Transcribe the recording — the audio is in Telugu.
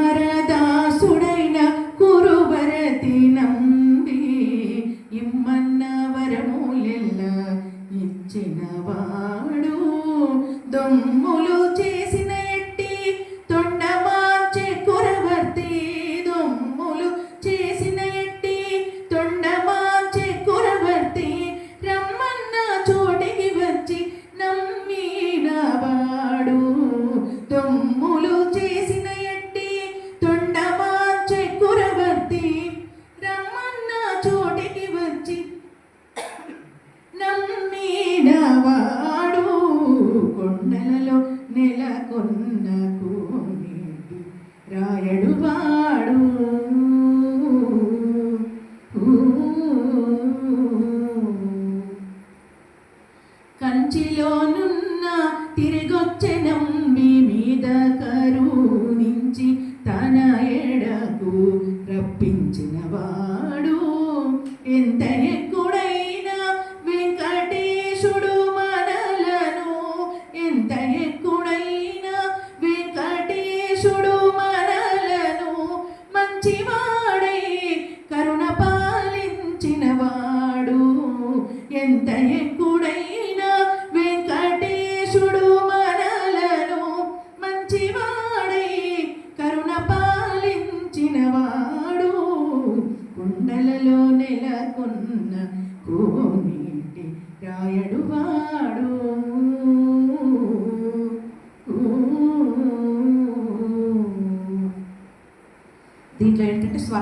అమరదాసుడైన కురువరతి నంబి ఇమ్మన్న వరములెల్ల ఇచ్చినవాడు దొమ్ములు చేసిన ఎట్టి తొండమాంచె కురవర్తి దొమ్ములు చేసిన ఎట్టి తొండమాంచె కురవర్తి రమ్మన్న చోటికి వచ్చి నమ్మిన వాడు. దొమ్ములు వాడు కొండలలో నెలకొన్న కోనేటి రాయడు వాడు. కంచిలోనున్న తిరిగొచ్చెనంబి మీద కరుణించి తన ఎడకు రప్పించిన మంచివాడై కరుణ పాలించిన వాడు. ఎంత ఎక్కుడైనా వెంకటేశుడు మనలను మంచివాడై కరుణ పాలించిన వాడు. కుండలలో నెలకొన్న కోనీటి రాయడు వాడు. దీంట్లో ఏంటంటే స్వర